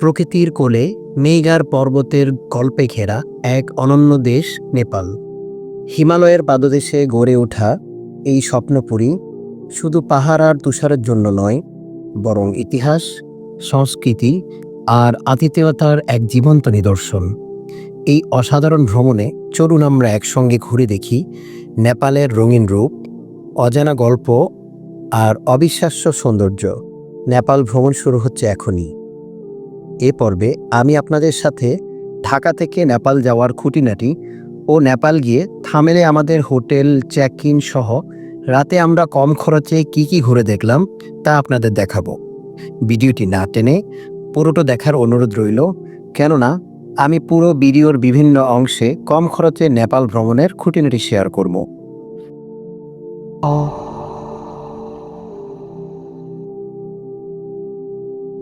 প্রকৃতির কোলে মেঘার পর্বতের গল্পে ঘেরা এক অনন্য দেশ, নেপাল। হিমালয়ের পাদদেশে গড়ে ওঠা এই স্বপ্নপুরী শুধু পাহাড় আর তুষারের জন্য নয়, বরং ইতিহাস, সংস্কৃতি আর আতিথেয়তার এক জীবন্ত নিদর্শন। এই অসাধারণ ভ্রমণে চলুন আমরা একসঙ্গে ঘুরে দেখি নেপালের রঙিন রূপ, অজানা গল্প আর অবিশ্বাস্য সৌন্দর্য। নেপাল ভ্রমণ শুরু হচ্ছে এখনই। এ পর্বে আমি আপনাদের সাথে ঢাকা থেকে নেপাল যাওয়ার খুঁটিনাটি ও নেপাল গিয়ে থামেলে আমাদের হোটেল চেক ইন সহ রাতে আমরা কম খরচে কি কি ঘুরে দেখলাম তা আপনাদের দেখাবো। ভিডিওটি না টেনে পুরোটা দেখার অনুরোধ রইল, কেননা আমি পুরো ভিডিওর বিভিন্ন অংশে কম খরচে নেপাল ভ্রমণের খুঁটিনাটি শেয়ার করব।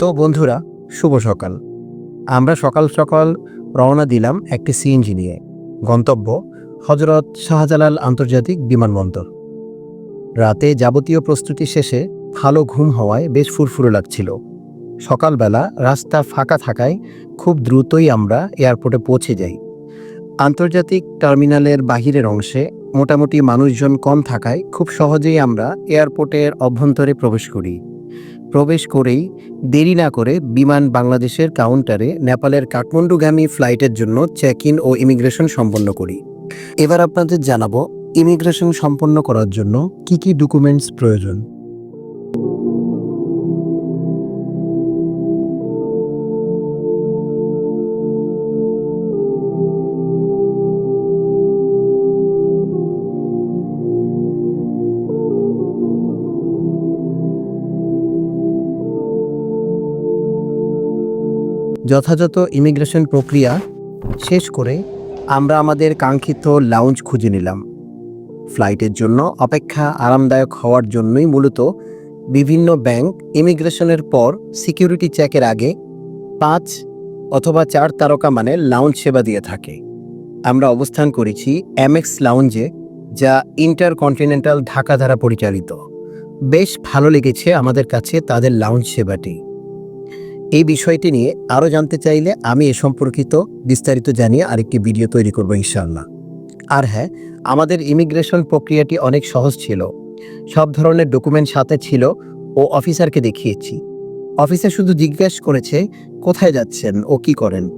তো বন্ধুরা শুভ সকাল। আমরা সকাল সকাল রওনা দিলাম একটি সিএনজি নিয়ে। গন্তব্য হজরত শাহজালাল আন্তর্জাতিক বিমানবন্দর। রাতে যাবতীয় প্রস্তুতি শেষে ভালো ঘুম হওয়ায় বেশ ফুরফুরে লাগছিল। সকালবেলা রাস্তা ফাঁকা থাকায় খুব দ্রুতই আমরা এয়ারপোর্টে পৌঁছে যাই। আন্তর্জাতিক টার্মিনালের বাহিরের অংশে মোটামুটি মানুষজন কম থাকায় খুব সহজেই আমরা এয়ারপোর্টের অভ্যন্তরে প্রবেশ করি। প্রবেশ করেই দেরি না করে বিমান বাংলাদেশের কাউন্টারে নেপালের কাঠমান্ডুগামী ফ্লাইটের জন্য চেক ইন ও ইমিগ্রেশন সম্পন্ন করি। এবার আপনাদের জানাব, ইমিগ্রেশন সম্পন্ন করার জন্য কি কি ডকুমেন্টস প্রয়োজন? যথাযথ ইমিগ্রেশন প্রক্রিয়া শেষ করে আমরা আমাদের কাঙ্ক্ষিত লাউঞ্জ খুঁজে নিলাম। ফ্লাইটের জন্য অপেক্ষা আরামদায়ক হওয়ার জন্যই মূলত বিভিন্ন ব্যাংক ইমিগ্রেশনের পর সিকিউরিটি চেকের আগে পাঁচ অথবা চার তারকা মানে লাউঞ্জ সেবা দিয়ে থাকে। আমরা অবস্থান করেছি এমএক্স লাউঞ্জে যা ইন্টারকন্টিনেন্টাল ঢাকা দ্বারা পরিচালিত। বেশ ভালো লেগেছে আমাদের কাছে তাদের লাউঞ্জ সেবাটি। এই বিষয়টি নিয়ে আরও জানতে চাইলে আমি এ সম্পর্কিত বিস্তারিত জানিয়ে আরেকটি ভিডিও তৈরি করব ইনশাআল্লাহ। আর হ্যাঁ আমাদের ইমিগ্রেশন প্রক্রিয়াটি অনেক সহজ ছিল। সব ধরনের ডকুমেন্ট সাথে ছিল ও অফিসারকে দেখিয়েছি। অফিসার শুধু জিজ্ঞেস করেছে, কোথায় যাচ্ছেন? ও কি করেন?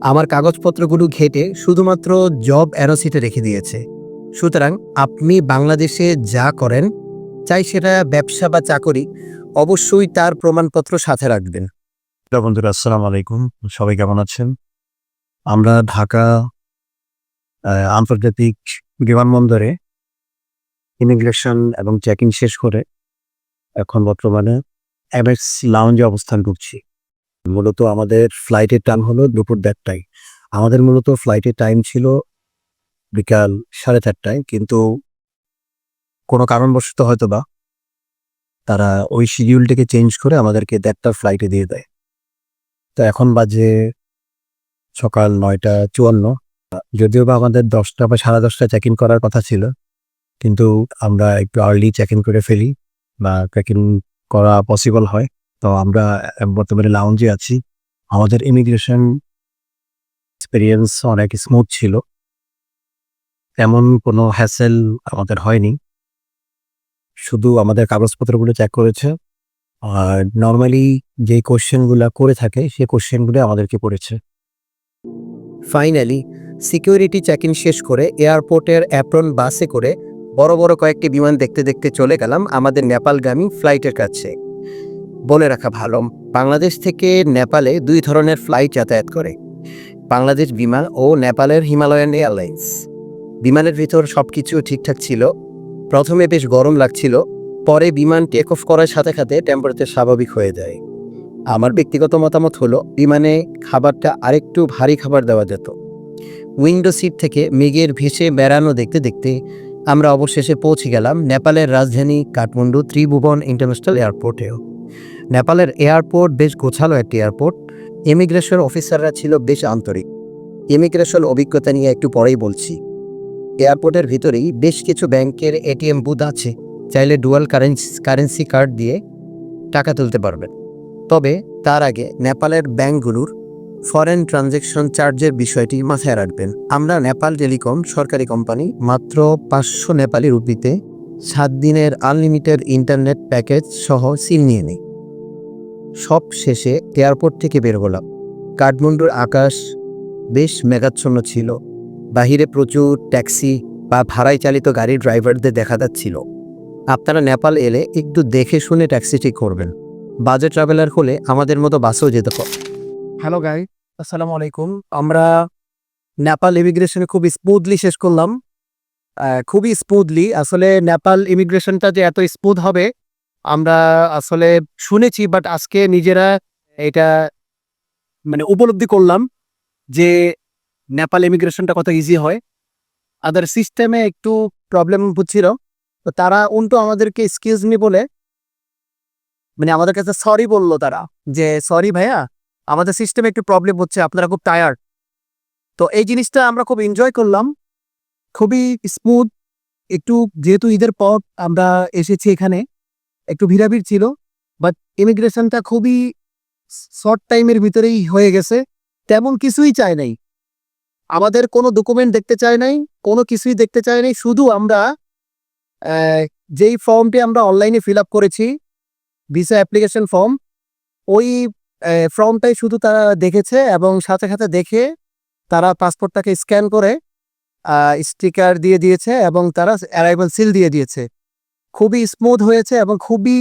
আমার কাগজপত্রগুলো ঘেটে শুধুমাত্র জব অ্যারোসিটে রেখে দিয়েছে। সুতরাং আপনি বাংলাদেশে যা করেন, চাই সেটা ব্যবসা বা চাকরি, অবশ্যই তার প্রমাণপত্র সাথে রাখবেন। হ্যালো বন্ধুরা, আসসালামু আলাইকুম। সবাই কেমন আছেন? আমরা ঢাকা আন্তর্জাতিক বিমানবন্দরে ইমিগ্রেশন এবং চেকিং শেষ করে এখন বর্তমানে এমএক্স লাউঞ্জে অবস্থান করছি। মূলত আমাদের ফ্লাইটের টাইম হলো দুপুর দেড়টায়। আমাদের মূলত ফ্লাইটের টাইম ছিল বিকাল সাড়ে চারটায়, কিন্তু কোনো কারণবশত হয়তো বা তারা ওই শিডিউলটাকে চেঞ্জ করে আমাদেরকে দেড়টার ফ্লাইটে দিয়ে দেয়। তো এখন বাজে সকাল নয়টা চুয়ান্ন। যদিও বা আমাদের দশটা বা সাড়ে দশটা চেক ইন করার কথা ছিল, কিন্তু আমরা একটু আর্লি চেক ইন করে ফেলি বা চেক ইন করা পসিবল হয়। তো আমরা বর্তমানে লাউঞ্জে আছি। আমাদের ইমিগ্রেশন এক্সপিরিয়েন্স অনেক স্মুথ ছিল। তেমন কোনো হ্যাসেল আমাদের হয়নি। শুধু আমাদের কাগজপত্রগুলো চেক করেছে। আর নর্মালি যে কোশ্চেনগুলো করে থাকে সেই কোশ্চেনগুলো আমাদেরকে পড়েছে ফাইনালি সিকিউরিটি চেক ইন শেষ করে এয়ারপোর্টের অ্যাপ্রন বাসে করে বড় বড় কয়েকটি বিমান দেখতে দেখতে চলে গেলাম আমাদের নেপালগামী ফ্লাইটের কাছে। বলে রাখা ভালো, বাংলাদেশ থেকে নেপালে দুই ধরনের ফ্লাইট যাতায়াত করে। বাংলাদেশ বিমান ও নেপালের হিমালয়ান এয়ারলাইন্স। বিমানের ভিতর সব কিছু ঠিকঠাক ছিল। প্রথমে বেশ গরম লাগছিল পরে বিমান টেক অফ করার সাথে সাথে টেম্পারেচার স্বাভাবিক হয়ে যায়। আমার ব্যক্তিগত মতামত হলো, বিমানে খাবারটা আরেকটু ভারী খাবার দেওয়া যেত। উইন্ডো সিট থেকে মেঘের ভেসে বেড়ানো দেখতে দেখতে আমরা অবশেষে পৌঁছে গেলাম নেপালের রাজধানী কাঠমান্ডু ত্রিভুবন ইন্টারন্যাশনাল এয়ারপোর্টেও। নেপালের এয়ারপোর্ট বেশ গোছালো একটি এয়ারপোর্ট। ইমিগ্রেশন অফিসাররা ছিল বেশ আন্তরিক। ইমিগ্রেশন অভিজ্ঞতা নিয়ে একটু পরেই বলছি। এয়ারপোর্টের ভিতরেই বেশ কিছু ব্যাংকের এটিএম বুথ আছে। চাইলে ডুয়াল কারেন্সি কারেন্সি কার্ড দিয়ে টাকা তুলতে পারবেন। তবে তার আগে নেপালের ব্যাংকগুলোর ফরেন ট্রানজ্যাকশন চার্জের বিষয়টি মাথায় রাখবেন। আমরা নেপাল টেলিকম সরকারি কোম্পানি, মাত্র পাঁচশো নেপালি রুপিতে সাত দিনের আনলিমিটেড ইন্টারনেট প্যাকেজ সহ সিল নিয়ে নিই। সব শেষে এয়ারপোর্ট থেকে বের হলাম। কাঠমান্ডুর আকাশ বেশ মেঘাচ্ছন্ন ছিল। বাহিরে প্রচুর ট্যাক্সি বা ভাড়ায় চালিত গাড়ির ড্রাইভারদের দেখা যাচ্ছিল। আপনারা নেপাল এলে একটু দেখে শুনে ট্যাক্সি ঠিক করবেন। বাজে ট্রাভেলার হলে আমাদের মতো বাসেও যেতে পারে। হ্যালো গাই, আসসালামু আলাইকুম। আমরা নেপাল ইমিগ্রেশনে খুব স্মুথলি শেষ করলাম। খুবই স্মুথলি। আসলে নেপাল ইমিগ্রেশনটা যে এত স্মুথ হবে, আমরা আসলে শুনেছি বাট আজকে নিজেরা এটা মানে উপলব্ধি করলাম যে নেপাল ইমিগ্রেশনটা কত ইজি হয়। আদার সিস্টেমে একটু প্রবলেম হচ্ছিল। তো তারা উল্টো আমাদেরকে এক্সকিউজ মি বলে মানে আমাদের কাছে সরি বলল তারা যে সরি ভাইয়া, আমাদের সিস্টেমে একটু প্রবলেম হচ্ছে, আপনারা খুব টায়ার্ড তো এই জিনিসটা আমরা খুব এনজয় করলাম। খুবই স্মুথ একটু যেহেতু ঈদের পর আমরা এসেছি এখানে, একটু ভিড়াভিড় ছিল বাট ইমিগ্রেশনটা খুবই শর্ট টাইমের ভিতরেই হয়ে গেছে। তেমন কিছুই চায় নাই। আমাদের কোনো ডকুমেন্ট দেখতে চায় নাই, কোনো কিছুই দেখতে চায় নাই, শুধু আমরা যেই ফর্মটি আমরা অনলাইনে ফিল আপ করেছি ভিসা অ্যাপ্লিকেশন ফর্ম ওই ফর্মটাই শুধু তারা দেখেছে এবং সাথে সাথে দেখে তারা পাসপোর্টটাকে স্ক্যান করে স্টিকার দিয়ে দিয়েছে এবং তারা অ্যারাইভাল সিল দিয়ে দিয়েছে। খুবই স্মুথ হয়েছে এবং খুবই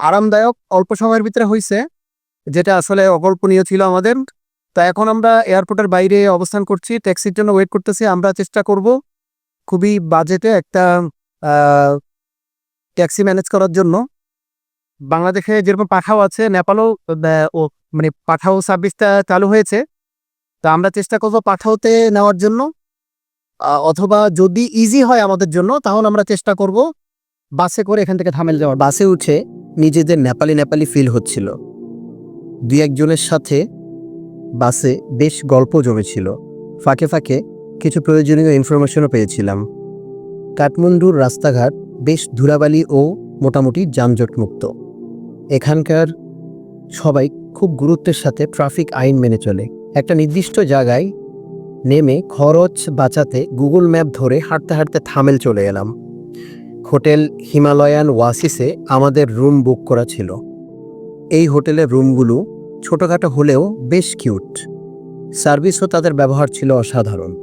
আরামদায়ক অল্প সময়ের ভিতরে হয়েছে যেটা আসলে অকল্পনীয় ছিল আমাদের। তা এখন আমরা এয়ারপোর্টের বাইরে অবস্থান করছি ট্যাক্সির জন্য ওয়েট করতেছি, আমরা চেষ্টা করব খুবই বাজেটে একটা ট্যাক্সি ম্যানেজ করার জন্য বাংলাদেশে যেরকম পাঠাও আছে, নেপালও ও মানে পাঠাও সার্ভিসটা চালু হয়েছে। তো আমরা চেষ্টা করব পাঠাওতে নেওয়ার জন্য। অথবা যদি ইজি হয় আমাদের জন্য, তাহলে আমরা চেষ্টা করব বাসে করে এখান থেকে থামেল যাওয়ার। বাসে উঠে নিজেদের নেপালি নেপালি ফিল হচ্ছিল। দুই একজনের সাথে বাসে বেশ গল্প জমেছিল। ফাঁকে ফাঁকে কিছু প্রয়োজনীয় ইনফরমেশনও পেয়েছিলাম। কাঠমান্ডুর রাস্তাঘাট বেশ ধুলাবালি ও মোটামুটি যানজটমুক্ত। এখানকার সবাই খুব গুরুত্বের সাথে ট্রাফিক আইন মেনে চলে। একটা নির্দিষ্ট জায়গায় নেমে খরচ বাঁচাতে গুগল ম্যাপ ধরে হাঁটতে হাঁটতে থামেল চলে এলাম। হোটেল হিমালয়ান ওয়াসিসে আমাদের রুম বুক করা ছিল। এই হোটেলের রুমগুলো ছোটোখাটো হলেও বেশ কিউট। সার্ভিসও তাদের ব্যবহার ছিল অসাধারণ।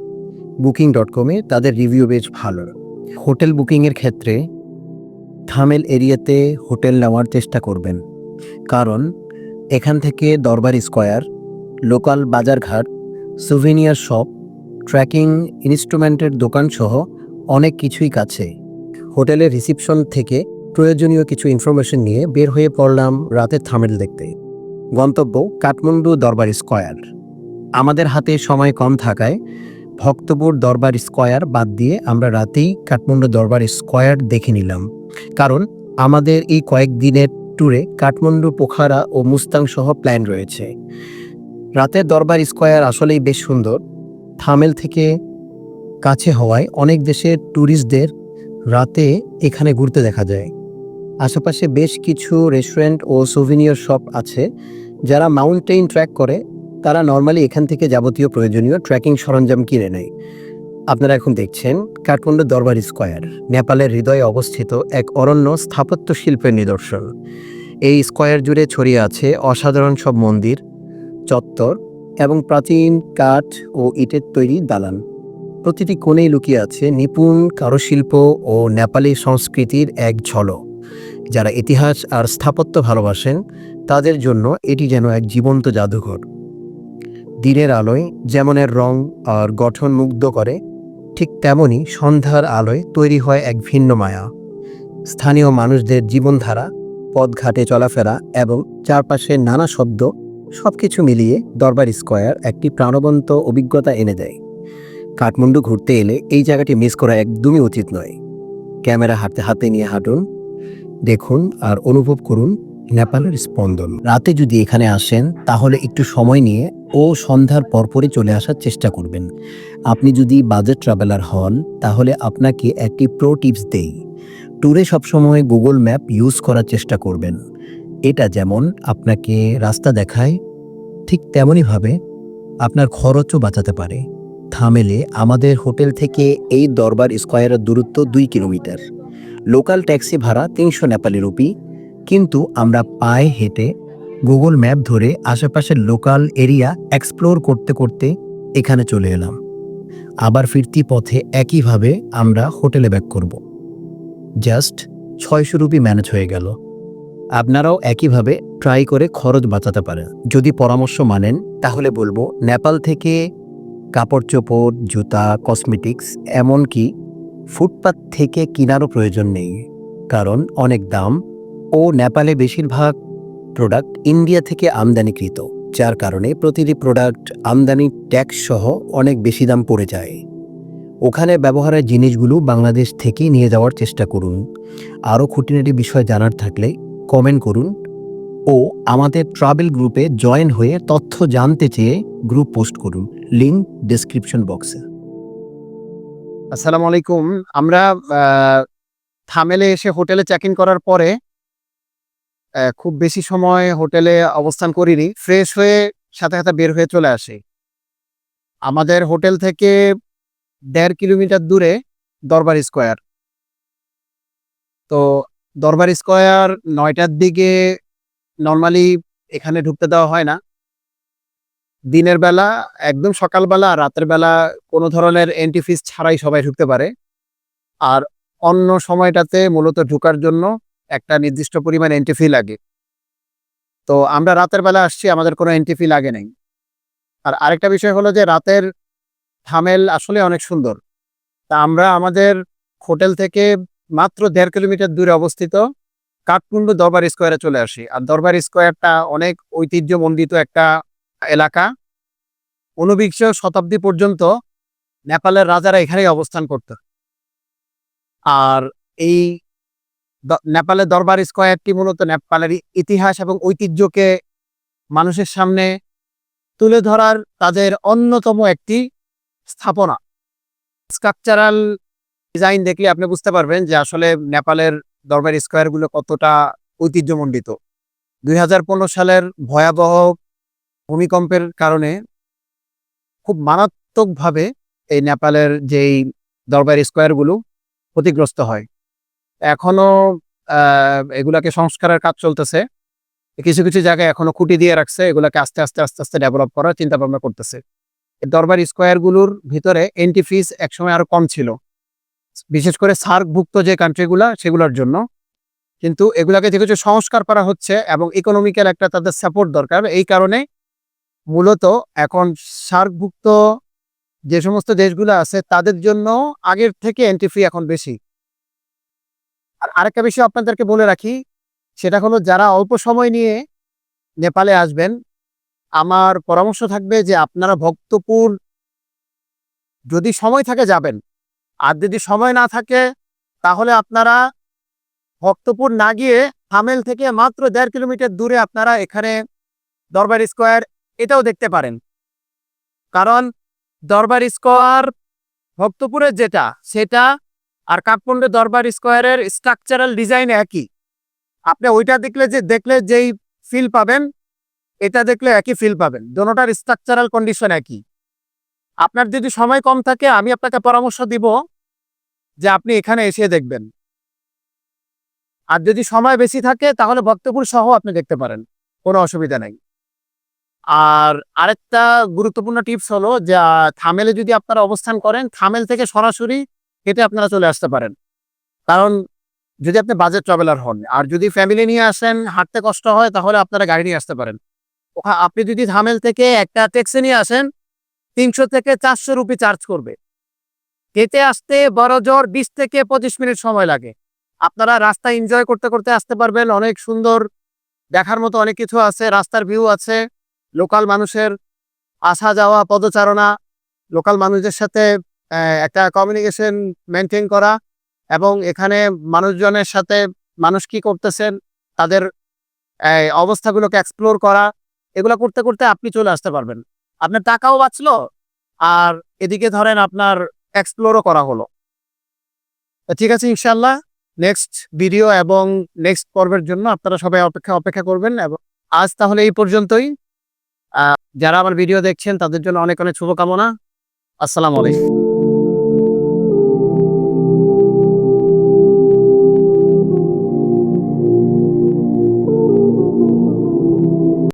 বুকিং ডট কমে তাদের রিভিউ বেশ ভালো। হোটেল বুকিংয়ের ক্ষেত্রে থামেল এরিয়াতে হোটেল নেওয়ার চেষ্টা করবেন। কারণ এখান থেকে দরবার স্কোয়ার, লোকাল বাজারঘাট, সুভিনিয়ার শপ, ট্র্যাকিং ইনস্ট্রুমেন্টের দোকান সহ অনেক কিছুই কাছে। হোটেলের রিসিপশন থেকে প্রয়োজনীয় কিছু ইনফরমেশন নিয়ে বের হয়ে পড়লাম রাতের থামেল দেখতে। গন্তব্য কাঠমান্ডু দরবার স্কোয়ার। আমাদের হাতে সময় কম থাকায় ভক্তপুর দরবার স্কোয়ার বাদ দিয়ে আমরা রাতেই কাঠমান্ডু দরবার স্কোয়ার দেখে নিলাম। কারণ আমাদের এই কয়েকদিনের ট্যুরে কাঠমান্ডু, পোখারা ও মুস্তাং সহ প্ল্যান রয়েছে। রাতের দরবার স্কোয়ার আসলেই বেশ সুন্দর। থামেল থেকে কাছে হওয়ায় অনেক দেশের ট্যুরিস্টদের রাতে এখানে ঘুরতে দেখা যায়। আশেপাশে বেশ কিছু রেস্টুরেন্ট ও সোভিনিয়র শপ আছে যারা মাউন্টেন ট্র্যাক করে। তারা নর্মালি এখান থেকে যাবতীয় প্রয়োজনীয় ট্রেকিং সরঞ্জাম কিনে নেয়। আপনারা এখন দেখছেন কাঠমান্ডু দরবার স্কোয়ার, নেপালের হৃদয়ে অবস্থিত এক অরণ্য স্থাপত্য শিল্পের নিদর্শন। এই স্কোয়ার জুড়ে ছড়িয়ে আছে অসাধারণ সব মন্দির, চত্বর এবং প্রাচীন কাঠ ও ইটের তৈরি দালান। প্রতিটি কোণেই লুকিয়ে আছে নিপুণ কারুশিল্প ও নেপালি সংস্কৃতির এক ঝলক। যারা ইতিহাস আর স্থাপত্য ভালোবাসেন, তাদের জন্য এটি যেন এক জীবন্ত জাদুঘর। দিনের আলোয় যেমনের রং আর গঠন মুগ্ধ করে, ঠিক তেমনই সন্ধ্যার আলোয় তৈরি হয় এক ভিন্ন মায়া। স্থানীয় মানুষদের জীবনধারা, পথঘাটে চলাফেরা এবং চারপাশের নানা শব্দ সব কিছু মিলিয়ে দরবার স্কোয়ার একটি প্রাণবন্ত অভিজ্ঞতা এনে দেয়। কাঠমান্ডু ঘুরতে এলে এই জায়গাটি মিস করা একদমই উচিত নয়। ক্যামেরা হাতে হাতে নিয়ে হাঁটুন, দেখুন আর অনুভব করুন নেপালের স্পন্দন। রাতে যদি এখানে আসেন, তাহলে একটু সময় নিয়ে ও সন্ধ্যার পরপরই চলে আসার চেষ্টা করবেন। আপনি যদি বাজেট ট্রাভেলার হন, তাহলে আপনাকে একটি প্রো টিপস দেই। ট্যুরে সবসময় গুগল ম্যাপ ইউজ করার চেষ্টা করবেন। এটা যেমন আপনাকে রাস্তা দেখায়, ঠিক তেমনইভাবে আপনার খরচও বাঁচাতে পারে। থামেলে আমাদের হোটেল থেকে এই দরবার স্কোয়ারের দূরত্ব দুই কিলোমিটার। লোকাল ট্যাক্সি ভাড়া তিনশো নেপালি রুপি কিন্তু আমরা পায়ে হেঁটে গুগল ম্যাপ ধরে আশেপাশের লোকাল এরিয়া এক্সপ্লোর করতে করতে এখানে চলে এলাম। আবার ফিরতি পথে একইভাবে আমরা হোটেলে ব্যাক করব। জাস্ট ছয়শো রুপি ম্যানেজ হয়ে গেল। আপনারাও একইভাবে ট্রাই করে খরচ বাঁচাতে পারেন। যদি পরামর্শ মানেন, তাহলে বলব নেপাল থেকে কাপড় চোপড়, জুতা, কসমেটিক্স, এমনকি ফুটপাত থেকে কেনারও প্রয়োজন নেই। কারণ অনেক দাম ও নেপালে বেশিরভাগ প্রোডাক্ট ইন্ডিয়া থেকে আমদানিকৃত, যার কারণে প্রতিটি প্রোডাক্ট আমদানি ট্যাক্স সহ অনেক বেশি দাম পড়ে যায়। ওখানে ব্যবহারের জিনিসগুলো বাংলাদেশ থেকেই নিয়ে যাওয়ার চেষ্টা করুন। আরও খুঁটিনাটি বিষয় জানার থাকলে কমেন্ট করুন। ও আমাদের ট্রাভেল গ্রুপে জয়েন হয়ে তথ্য জানতে চেয়ে গ্রুপ পোস্ট করুন। লিঙ্ক ডেসক্রিপশন বক্সে আসসালামু আলাইকুম। আমরা থামেলে এসে হোটেলে চেক ইন করার পরে খুব বেশি সময় হোটেলে অবস্থান করিনি। ফ্রেশ হয়ে সাথে সাথে বের হয়ে চলে আসি। আমাদের হোটেল থেকে দেড় কিলোমিটার দূরে দরবার স্কোয়ার। তো দরবার স্কোয়ার নয়টার দিকে নর্মালি এখানে ঢুকতে দেওয়া হয় না। দিনের বেলা, একদম সকালবেলা আর রাতের বেলা কোনো ধরনের এন্ট্রি ফিস ছাড়াই সবাই ঢুকতে পারে। আর অন্য সময়টাতে মূলত ঢুকার জন্য একটা নির্দিষ্ট পরিমাণ এন্ট্রি ফি লাগে। তো আমরা রাতের বেলা আসছি, আমাদের কোনো এন্ট্রি ফি লাগে নাই। আর আরেকটা বিষয় হলো যে রাতের থামেল আসলে অনেক সুন্দর। তা আমরা আমাদের হোটেল থেকে মাত্র দেড় কিলোমিটার দূরে অবস্থিত কাঠমান্ডু দরবার স্কোয়ারে চলে আসি। আর দরবার স্কোয়ারটা অনেক ঐতিহ্যমণ্ডিত একটা এলাকা। ঊনবিংশ শতাব্দী পর্যন্ত নেপালের রাজারা এখানেই অবস্থান করত। আর এই নেপালের দরবার স্কোয়ারটি মূলত নেপালের ইতিহাস এবং ঐতিহ্যকে মানুষের সামনে তুলে ধরার তাদের অন্যতম একটি স্থাপনা। স্ট্রাকচারাল ডিজাইন দেখলে আপনি বুঝতে পারবেন যে আসলে নেপালের দরবার স্কোয়ারগুলো কতটা ঐতিহ্যমণ্ডিত। দুই হাজার পনেরো সালের ভয়াবহ ভূমিকম্পের কারণে খুব মারাত্মকভাবে এই নেপালের যেই দরবার স্কোয়ারগুলো ক্ষতিগ্রস্ত হয়। এখনও এগুলাকে সংস্কারের কাজ চলতেছে। কিছু কিছু জায়গায় এখনও খুঁটি দিয়ে রাখছে, এগুলাকে আস্তে আস্তে আস্তে আস্তে ডেভেলপ করার চিন্তা ভাবনা করতেছে দরবার স্কোয়ারগুলোর ভিতরে এন্ট্রি ফিস একসময় আরও কম ছিল। বিশেষ করে সার্কভুক্ত যে কান্ট্রিগুলা সেগুলোর জন্য। কিন্তু এগুলাকে যে কিছু সংস্কার করা হচ্ছে এবং ইকোনমিক্যাল একটা তাদের সাপোর্ট দরকার, এই কারণে মূলত এখন সার্কভুক্ত যে সমস্ত দেশগুলো আছে, তাদের জন্য আগের থেকে এন্ট্রি ফি এখন বেশি। আর আরেকটা বিষয় আপনাদেরকে বলে রাখি, সেটা হলো যারা অল্প সময় নিয়ে নেপালে আসবেন, আমার পরামর্শ থাকবে যে আপনারা ভক্তপুর যদি সময় থাকে যাবেন। আর যদি সময় না থাকে, তাহলে আপনারা ভক্তপুর না গিয়ে হামেল থেকে মাত্র দেড় কিলোমিটার দূরে আপনারা এখানে দরবার স্কোয়ার এটাও দেখতে পারেন। কারণ দরবার স্কোয়ার ভক্তপুরের যেটা, সেটা আর কাঠমান্ডু দরবার স্কোয়ারের স্ট্রাকচারাল ডিজাইন একই। আপনি ওইটা দেখলে যে, দেখলে যেই ফিল পাবেন, এটা দেখলে একই ফিল পাবেন। দোনোটার স্ট্রাকচারাল কন্ডিশন একই। আপনার যদি সময় কম থাকে, আমি আপনাকে পরামর্শ দিব যে, আপনি এখানে এসে দেখবেন। আর যদি সময় বেশি থাকে, তাহলে ভক্তপুর সহ আপনি দেখতে পারেন। কোনো অসুবিধা নাই। আর আরেকটা গুরুত্বপূর্ণ টিপস হলো যে থামেলে যদি আপনারা অবস্থান করেন, থামেল থেকে সরাসরি হেঁটে আপনারা চলে আসতে পারেন। কারণ যদি আপনি বাজেট ট্রাভেলার হন, আর যদি ফ্যামিলি নিয়ে আসেন, হাঁটতে কষ্ট হয়, তাহলে আপনারা গাড়ি নিয়ে আসতে পারেন। ওখা- আপনি যদি ধামেল থেকে একটা ট্যাক্সি নিয়ে আসেন, তিনশো থেকে চারশো রুপি চার্জ করবে। হেঁটে আসতে বড় জোর বিশ থেকে পঁচিশ মিনিট সময় লাগে। আপনারা রাস্তা এনজয় করতে করতে আসতে পারবেন, অনেক সুন্দর দেখার মতো অনেক কিছু আছে, রাস্তার ভিউ আছে লোকাল মানুষের আসা যাওয়া পদচারণা লোকাল মানুষদের সাথে একটা কমিউনিকেশন মেনটেন করা এবং এখানে মানুষজনের সাথে মানুষ কি করতেছেন, তাদের অবস্থাগুলোকে এক্সপ্লোর করা, এগুলো করতে করতে আপনি চলে আসতে পারবেন। আপনার টাকাও বাঁচলো আর এদিকে ধরেন আপনার এক্সপ্লোরও করা হলো। ঠিক আছে ইনশাল্লাহ নেক্সট ভিডিও এবং নেক্সট পর্বের জন্য আপনারা সবাই অপেক্ষা অপেক্ষা করবেন এবং আজ তাহলে এই পর্যন্তই। যারা আমার ভিডিও দেখছেন তাদের জন্য অনেক অনেক শুভকামনা। আসসালামু আলাইকুম।